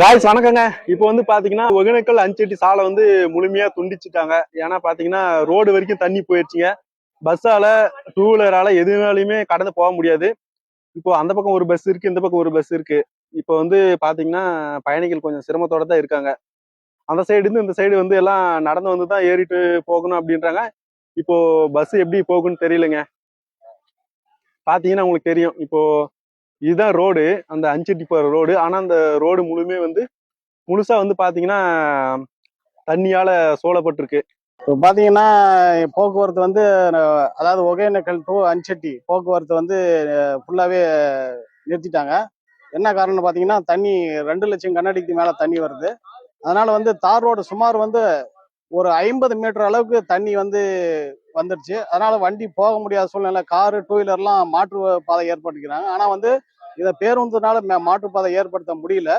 Guys வணக்கங்க. இப்போ வந்து பாத்தீங்கன்னா ஒகேனக்கல் அஞ்செட்டி சாலை வந்து முழுமையா துண்டிச்சிட்டாங்க. ஏன்னா பாத்தீங்கன்னா ரோடு வரைக்கும் தண்ணி போயிடுச்சுங்க பஸ்ஸால டூ வீலரால எதுனாலையுமே கடந்து போக முடியாது. இப்போ அந்த பக்கம் ஒரு பஸ் இருக்கு இந்த பக்கம் ஒரு பஸ் இருக்கு. இப்போ வந்து பாத்தீங்கன்னா பயணிகள் கொஞ்சம் சிரமத்தோட தான் இருக்காங்க. அந்த சைடு இருந்து இந்த சைடு வந்து எல்லாம் நடந்து வந்து தான் ஏறிட்டு போகணும் அப்படின்றாங்க. இப்போ பஸ் எப்படி போகும்னு தெரியலங்க. பாத்தீங்கன்னா உங்களுக்கு தெரியும். இப்போ இதுதான் ரோடு. அந்த அஞ்சட்டி போகிற ரோடு. ஆனால் அந்த ரோடு முழுமே வந்து முழுசாக வந்து பார்த்தீங்கன்னா தண்ணியால் சூழப்பட்டிருக்கு. இப்போ பார்த்தீங்கன்னா போக்குவரத்து வந்து அதாவது ஒகேனக்கல் டூ அஞ்சட்டி போக்குவரத்து வந்து ஃபுல்லாகவே நிறுத்திட்டாங்க. என்ன காரணம்னு பார்த்தீங்கன்னா தண்ணி ரெண்டு லட்சம் கண்ணாடிக்கு மேலே தண்ணி வருது. அதனால் வந்து தார் ரோடு சுமார் வந்து ஒரு ஐம்பது மீட்டர் அளவுக்கு தண்ணி வந்து வந்துடுச்சு அதனால வண்டி போக முடியாத சூழ்நிலை காரு டூ வீலர்லாம் மாற்று பாதை ஏற்படுத்திக்கிறாங்க. ஆனால் வந்து இதை பேருந்துனால மே- மாற்றுப்பாதை ஏற்படுத்த முடியல.